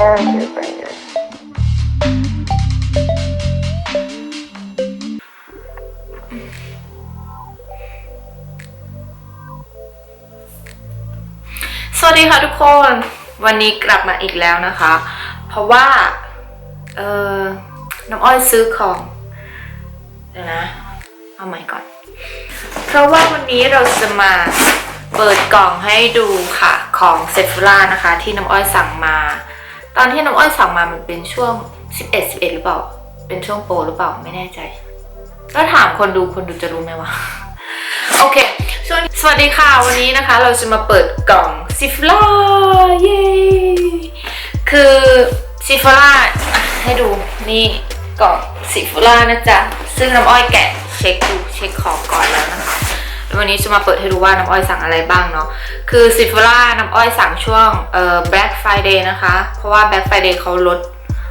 character bringer. สวัสดีค่ะทุกคน วันนี้กลับมาอีกแล้วนะคะ เพราะว่า เออน้ำอ้อยซื้อของเดี๋ยวนะ เอาใหม่ก่อน เพราะว่าวันนี้เราจะมาเปิดกล่องให้ดูค่ะของเซฟล่านะคะ ที่น้ำอ้อยสั่งมา อนที่น้ำอ้อยสั่งมามันเป็นช่วง 11 11 หรือเปล่า เป็นช่วงโปรหรือเปล่าไม่แน่ใจ ก็ถามคนดูคนดูจะรู้ไหมวะ โอเค ช่วงสวัสดีค่ะ วันนี้นะคะ เราจะมาเปิดกล่องซิฟล่าเย้คือซิฟล่าให้ดูนี่กล่องซิฟล่านะจ๊ะ ซึ่งน้ำอ้อยแกะเช็คดูเช็คของก่อนแล้วนะคะ วันนี้จะมาเปิดให้ดูว่าน้ำอ้อยสั่งอะไรบ้างเนาะ คือซิฟล่าน้ำอ้อยสั่งช่วงเอ่อ Black Friday นะคะ เพราะว่า Black Friday เขาลด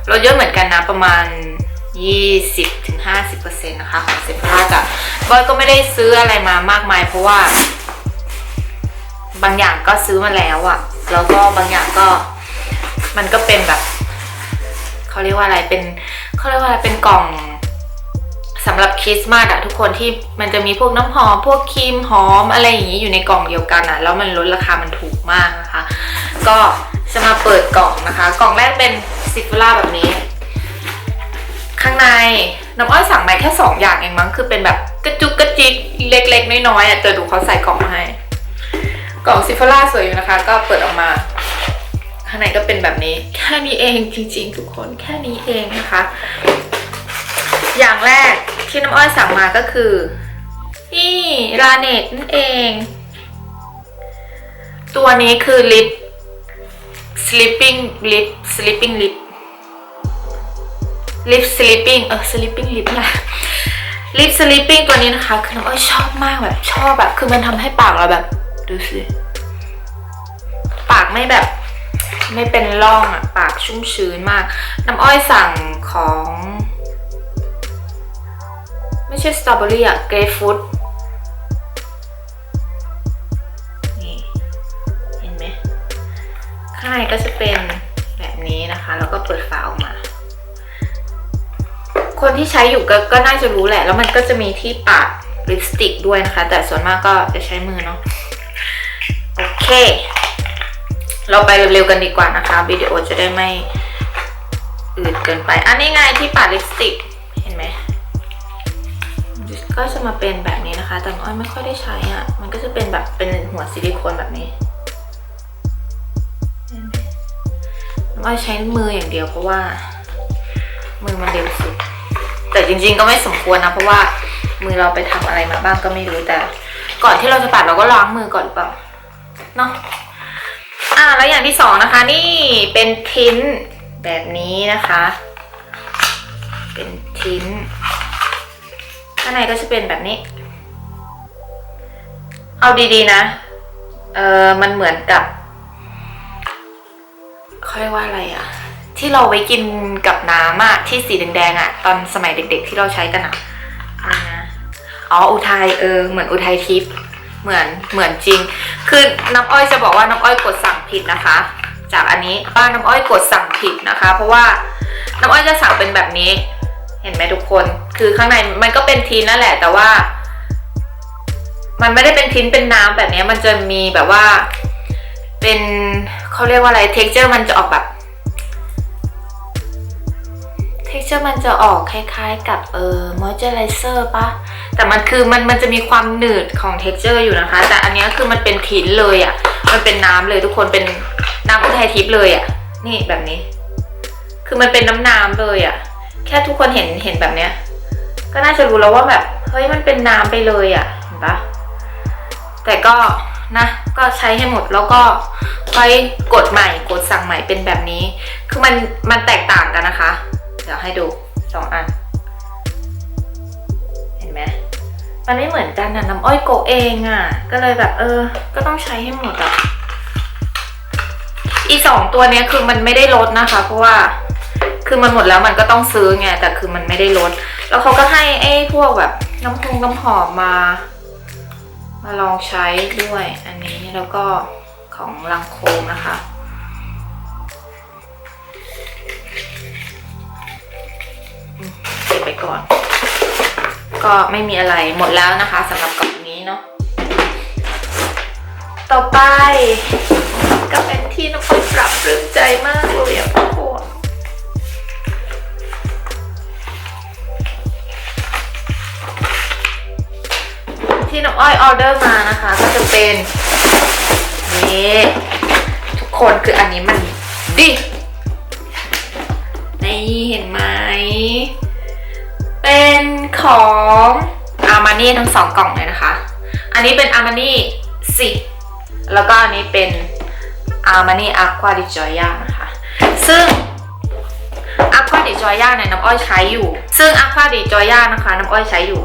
ลดเยอะเหมือนกันนะ ประมาณ 20-50%นะคะของเซฟล่าจ้ะบอยก็ไม่ได้ซื้ออะไรมามากมาย เพราะว่า บางอย่างก็ซื้อมาแล้วอะแล้วก็บางอย่างก็มันก็เป็นแบบ เขาเรียกว่าอะไรเป็นเขาเรียกว่าอะไรเป็นกล่อง สำหรับคริสต์มาสอะทุกคนที่มันจะมีพวกน้ำหอม พวกครีมหอมอะไรอย่างนี้อยู่ในกล่องเดียวกันอะแล้วมันลดราคามันถูกมากนะคะ ก็จะมาเปิดกล่องนะคะ กล่องแรกเป็นซิฟล่าแบบนี้ ข้างในน้ำอ้อยสั่งมาแค่สองอย่างเองมั้งคือเป็นแบบกระจุกกระจิกเล็กๆน้อยๆอะแต่ดูเขาใส่กล่องมาให้ กล่องซิฟล่าสวยอยู่นะคะ ก็เปิดออกมาข้างในก็เป็นแบบนี้ แค่นี้เองจริง ๆ ทุกคนแค่นี้เองนะคะ อย่างแรกที่น้ำอ้อยสั่งมาก็คือ นี่ลาเนตนั่นเอง ตัวนี้คือลิป sleeping lip sleeping lip lip sleeping เออ sleeping lip นะ lip sleeping ตัวนี้นะคะ คือน้ำอ้อยชอบมากแบบชอบแบบคือมันทำให้ปากเราแบบ ดูสิปากไม่แบบ ไม่เป็นร่องอะปากชุ่มชื้นมาก น้ำอ้อยสั่งของ ไม่ใช่สตรอเบอรี่อะเกรฟฟูดนี่เห็นไหมข้างในก็จะเป็นแบบนี้นะคะ แล้วก็เปิดฝาออกมา คนที่ใช้อยู่ก็ก็น่าจะรู้แหละ แล้วมันก็จะมีที่ปาดลิปสติกด้วยนะคะ แต่ส่วนมากก็จะใช้มือเนาะโอเค เราไปเร็วๆกันดีกว่านะคะวิดีโอจะได้ไม่อืดเกินไป อันนี้ไงที่ปาดลิปสติก ก็จะมาเป็นแบบนี้นะคะ แต่น้อยไม่ค่อยได้ใช้อะ่ะ มันก็จะเป็นแบบเป็นหัวซิลิโคนแบบนี้นไหมน้อยใช้มืออย่างเดียวเพราะว่า มือมันเร็วสุด แต่จริงๆก็ไม่สมควรนะเพราะว่ามือเราไปทำอะไรมาบ้างก็ไม่รู้แต่ ก่อนที่เราจะปัดเราก็ล้างมือก่อนหรือเปล่าเนาะอ่าแล้วอย่างที่สองนะคะ นี่เป็นทิ้นแบบนี้นะคะ เป็นทิ้นางในก็จะเป็นแบบนี้ เอาดีๆนะ เออมันเหมือนกับเขาเรียกว่าอะไรอะที่เราไว้กินกับน้ำอะที่สีแดงๆอะตอนสมัยเด็ก ๆ ที่เราใช้กันอะนะอ๋ออุทัยเออเหมือนอุทัยทิพย์เหมือนเหมือนจริง คือน้ำอ้อยจะบอกว่าน้ำอ้อยกดสั่งผิดนะคะ จากอันนี้ป้าน้ำอ้อยกดสั่งผิดนะคะ เพราะว่าน้ำอ้อยจะสั่งเป็นแบบนี้ ห็นไหมทุกคน คือข้างในมันก็เป็นทีนนั่นแหละ แต่ว่า มันไม่ได้เป็นทิ้นเป็นน้ำแบบนี้มันจะมีแบบว่า เป็นเขาเรียกว่าอะไรเท็กเจอร์มันจะออกแบบเท็กเจอร์มันจะออกคล้ายๆ กับเออมอยเจอไรเซอร์ปะแต่มันคือมันมันจะมีความหนืดของเท็กเจอร์อยู่นะคะ แต่อันนี้คือมันเป็นทิ้นเลยอะ่ะ มันเป็นน้ำเลยทุกคนเป็นน้ำอุทัยทิพย์เลยอะ่ะ นี่แบบนี้ คือมันเป็นน้ำน้ำๆเลยอะ่ะ แค่ทุกคนเห็นเห็นแบบเนี้ย ก็น่าจะรู้แล้วว่าแบบเฮ้ยมันเป็นน้ำไปเลยอะ่ะเห็นปะแต่ก็นะก็ใช้ให้หมดแล้วก็ค่อยกดใหม่กดสั่งใหม่เป็นแบบนี้ คือมันมันแตกต่างกันนะคะ เดี๋ยวให้ดูสองอัน เห็นไหมมันไม่เหมือนกันนะน้ำอ้อยโกเองอะ่ะ ก็เลยแบบเออ ก็ต้องใช้ให้หมดอะ่ะอีสองตัวเนี้ยคือมันไม่ได้ลดนะคะ เพราะว่า คือมันหมดแล้วมันก็ต้องซื้อไงแต่คือมันไม่ได้ลด แล้วเขาก็ให้ไอ้พวกแบบน้ำพงน้ำหอมมา มาลองใช้ด้วยอันนี้แล้วก็ของลังโคมนะคะเก็บไปก่อน ก็ไม่มีอะไรหมดแล้วนะคะสำหรับกล่องนี้เนาะต่อไป ก็เป็นที่น้องปปรับปรื้มใจมากเลยอะพ่อ นที่น้องอ้อยออเดอร์มานะคะ ก็จะเป็นนี่ทุกคนคืออันนี้มันดินี่เห็นไหม เป็นของอาร์มานี่ทั้งสองกล่องเลยนะคะ อันนี้เป็นอาร์มานี่สิแล้วก็อันนี้เป็นอาร์มานี่อะควาดิจอยานะคะ ซึ่งอะควาดิจอยาเนี่ยน้ำอ้อยใช้อยู่ ซึ่งอะควาดิจอยานะคะ น้ำอ้อยใช้อยู่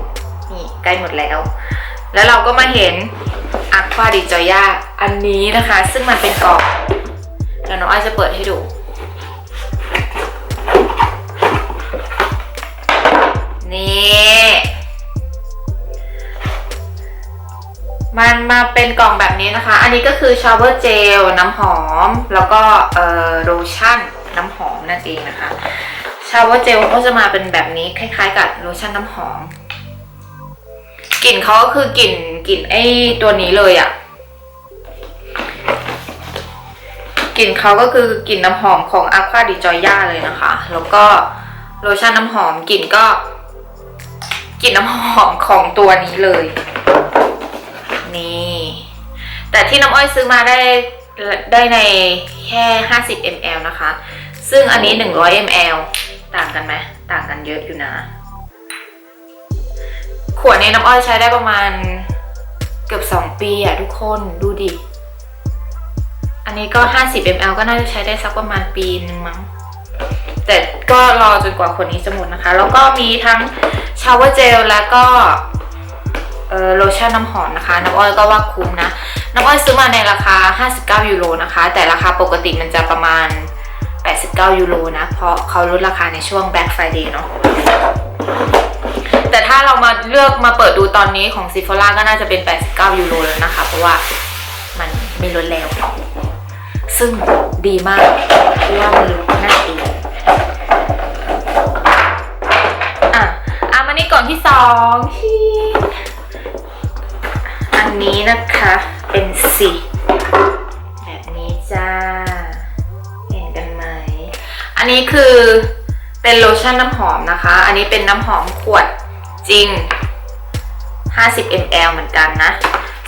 นี่ใกล้หมดแล้ว แล้วเราก็มาเห็นอะควาดิจอยาอันนี้นะคะ ซึ่งมันเป็นกล่องเดี๋ยวน้องอ้อยจะเปิดให้ดู นี่มันมาเป็นกล่องแบบนี้นะคะ อันนี้ก็คือชาวเวอร์เจลน้ำหอม แล้วก็เอ่อโลชั่นน้ำหอมนั่นเองนะคะ ชาวเวอร์เจลก็จะมาเป็นแบบนี้คล้ายๆ กับโลชั่นน้ำหอม กลิ่นเขาก็คือกลิ่นกลิ่นไอ้ตัวนี้เลยอะ่ะกลิ่นเขาก็คือกลิ่นน้ำหอมของ Aqua di Gioia เลยนะคะ แล้วก็โลชั่นน้ำหอมกลิ่นก็กลิ่นน้ำหอมของตัวนี้เลย นี่ แต่ที่น้ำอ้อยซื้อมาได้ได้ในแค่ 50 ml นะคะ ซึ่งอันนี้ 100 ml ต่างกันไหม ต่างกันเยอะอยู่นะ ขวดนี้น้ำอ้อยใช้ได้ประมาณเกือบ 2 ปีอะทุกคนดูดิ อันนี้ก็ 50 ml ก็น่าจะใช้ได้สักประมาณปีนึงมั้ง แต่ก็รอจนกว่าขวดนี้จะหมดนะคะ แล้วก็มีทั้งชาวเวอร์เจลแล้วก็โลชั่นน้ำหอมนะคะ น้ำอ้อยก็ว่าคุ้มนะ น้ำอ้อยซื้อมาในราคา 59 ยูโรนะคะ แต่ราคาปกติมันจะประมาณ 89 ยูโรนะ เพราะเขาลดราคาในช่วง Black Friday เนาะ เลือกมาเปิดดูตอนนี้ของซิฟล่าก็น่าจะเป็น 89 ยูโรแล้วนะคะ เพราะว่ามันไม่ลดแล้ว ซึ่งดีมากเพราะว่ามันลดนั่นเองอะอะมานี่กล่อนที่สองที่อันนี้นะคะเป็นสีแบบนี้จ้า เห็นกันไหม อันนี้คือเป็นโลชั่นน้ำหอมนะคะ อันนี้เป็นน้ำหอมขวดจริง 50 ml เหมือนกันนะ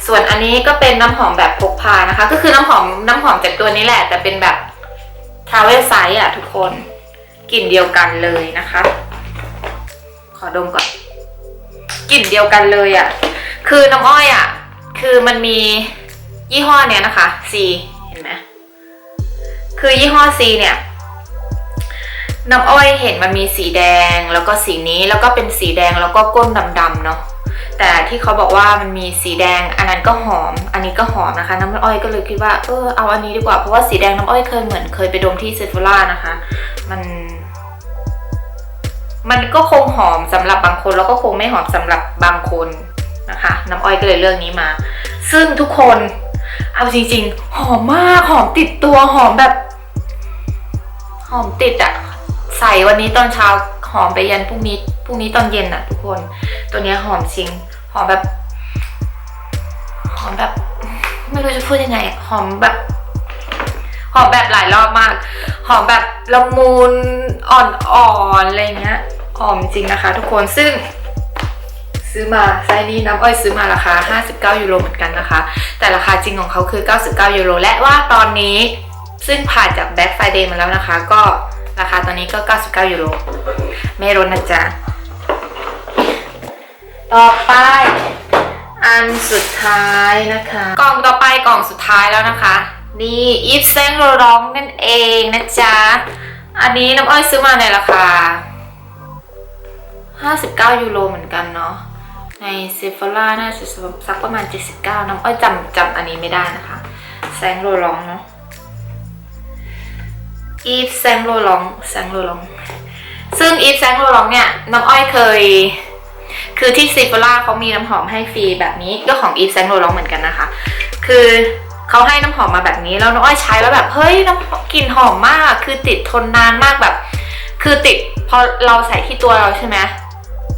ส่วนอันนี้ก็เป็นน้ำหอมแบบพกพานะคะ ก็คือน้ำหอมน้ำหอมจากตัวนี้แหละ แต่เป็นแบบทาวเวลไซส์อะทุกคนกลิ่นเดียวกันเลยนะคะ ขอดมก่อนกลิ่นเดียวกันเลยอะ คือน้ำอ้อยอะ คือมันมียี่ห้อเนี้ยนะคะ C เห็นไหมคือยี่ห้อ C เนี่ยน้ำอ้อยเห็นมันมีสีแดงแล้วก็สีนี้แล้วก็เป็นสีแดงแล้วก็ก้นดำๆเนาะ แต่ที่เขาบอกว่ามันมีสีแดงอันนั้นก็หอม อันนี้ก็หอมนะคะ น้ำอ้อยก็เลยคิดว่าเออเอาอันนี้ดีกว่าเพราะว่าสีแดงน้ำอ้อยเคยเหมือนเคยไปดมที่เซฟ h ล่านะคะ มัน มันก็คงหอมสำหรับบางคนแล้วก็คงไม่หอมสำหรับบางคนนะคะ น้ำอ้อยก็เลยเลือกนี้มา ซึ่งทุกคนเอาจริงๆ หอมมากหอมติดตัวหอมแบบ หอมติดอะใส่วันนี้ตอนเช้าหอมไปยันพรุ่งนี้ พรุ่งนี้ตอนเย็นอะทุกคน ตัวเนี้ยหอมจริง หอมแบบ หอมแบบ ไม่รู้จะพูดยังไง หอมแบบ หอมแบบหลายรอบมาก หอมแบบละมุนอ่อนๆอะไรเงี้ย หอมจริงนะคะ ทุกคน ซึ่ง ซื้อมาไซส์นี้น้ำอ้อยซื้อมาราคา 59 ยูโรเหมือนกันนะคะ แต่ราคาจริงของเขาคือ 99 ยูโร และว่าตอนนี้ ซึ่งผ่านจาก Black Friday มาแล้วนะคะ ก็ราคาตอนนี้ก็ 99 ยูโร ไม่ลดนะจ๊ะ ต่อไป อันสุดท้ายนะคะ กล่องต่อไปกล่องสุดท้ายแล้วนะคะ นี่อีฟเซงโรร้องนั่นเองนะจ๊ะ อันนี้น้ำอ้อยซื้อมาในราคา 59 ยูโรเหมือนกันเนาะ ในเซฟ h ล่าน่าจะสักประมาณ 79 น้ำอ้อยจำจำอันนี้ไม่ได้นะคะ แซงโรร้องเนาะอีฟแซงโรลองแซงโรลอง ซึ่งอีฟแซงโรลองเนี่ยน้ำอ้อยเคย คือที่ซิฟล่าเขามีน้ำหอมให้ฟรีแบบนี้ก็ของอีฟแซงโรลองเหมือนกันนะคะ คือเขาให้น้ำหอมมาแบบนี้แล้วน้ำอ้อยใช้แล้วแบบเฮ้ยน้ำกลิ่นหอมมาก คือติดทนนานมากแบบ คือติดพอเราใส่ที่ตัวเราใช่ไหม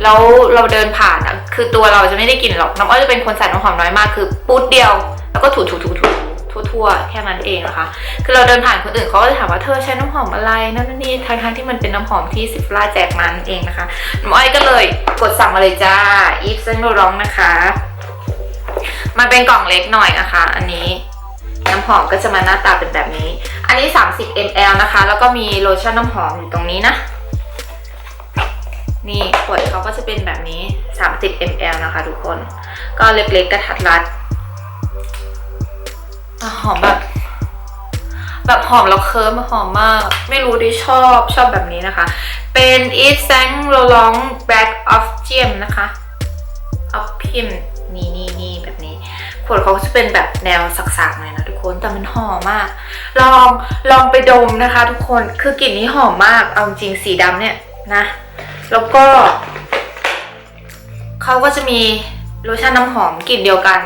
แล้วเราเดินผ่านอะคือตัวเราจะไม่ได้กลิ่นหรอกน้ำอ้อยจะเป็นคนใส่น้ำหอมน้อยมากคือปุ๊ดเดียว แล้วก็ถูถูถูถูถู ทั่วๆ แค่นั้นเองนะคะ คือเราเดินผ่านคนอื่นเขาก็จะถามว่าเธอใช้น้ำหอมอะไรนั่นนี่ทั้งทั้งๆที่มันเป็นน้ำหอมที่ซิฟล่าแจกมานั่นเองนะคะน้ำอ้อยก็เลยกดสั่งมาเลยจ้าอีฟเซนโรองนะคะ มันเป็นกล่องเล็กหน่อยนะคะ อันนี้น้ำหอมก็จะมาหน้าตาเป็นแบบนี้ อันนี้ 30 ml นะคะ แล้วก็มีโลชั่นน้ำหอมอยู่ตรงนี้นะ นี่ขวดเขาก็จะเป็นแบบนี้ 30 ml นะคะทุกคน ก็เล็กๆกระทัดรัด อ่หอมแบบ แบบหอมแล้วเคิร์มหอมมาก ไม่รู้ดิชอบชอบแบบนี้นะคะ เป็น Yves Saint Laurent Black of Gem นะคะออฟพิมนี่นี่นี่แบบนี้ ขวดเขาจะเป็นแบบแนวสักๆหน่อยนะทุกคนแต่มันหอมมาก ลองลองไปดมนะคะ ทุกคนคือกลิ่นนี้หอมมากเอาจริงสีดำเนี่ยนะ แล้วก็เขาก็จะมีโลชั่นน้ำหอมกลิ่นเดียวกัน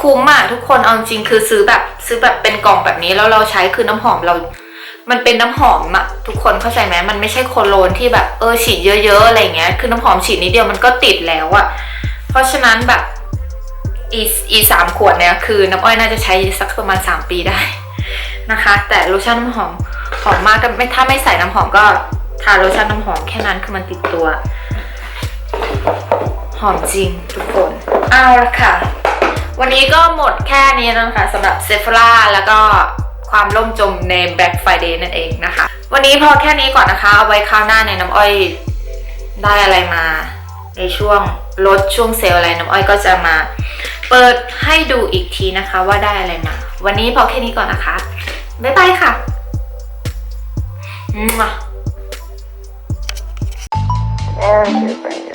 คุ้มอะทุกคนเอาจริงคือซื้อแบบซื้อแบบเป็นกล่องแบบนี้แล้วเราใช้คือน้ำหอมเรา มันเป็นน้ำหอมอะทุกคนเข้าใจไหมมันไม่ใช่โคโลนที่แบบเออฉีดเยอะๆอะไรเงี้ยคือน้ำหอมฉีดนิดเดียวมันก็ติดแล้วอะเพราะฉะนั้นแบบอีอีสามขวดเนี่ยคือน้ำอ้อยน่าจะใช้สักประมาณสามปีได้นะคะ แต่โลชั่นน้ำหอมหอมมากแต่ไม่ถ้าไม่ใส่น้ำหอมก็ทาโลชั่นน้ำหอมแค่นั้นคือมันติดตัว หอมจริงทุกคน เอาละค่ะ วันนี้ก็หมดแค่นี้แล้วนะคะสำหรับเซฟ h ่าแล้วก็ความล่มจมใน Black Friday นั่นเองนะคะ วันนี้พอแค่นี้ก่อนนะคะ เอาไว้คราวหน้าในน้ำอ้อยได้อะไรมา ในช่วงลดช่วงเซลล์อะไรน้ำอ้อยก็จะมา เปิดให้ดูอีกทีนะคะว่าได้อะไรมา วันนี้พอแค่นี้ก่อนนะคะ บ๊ายบายค่ะอืม There's your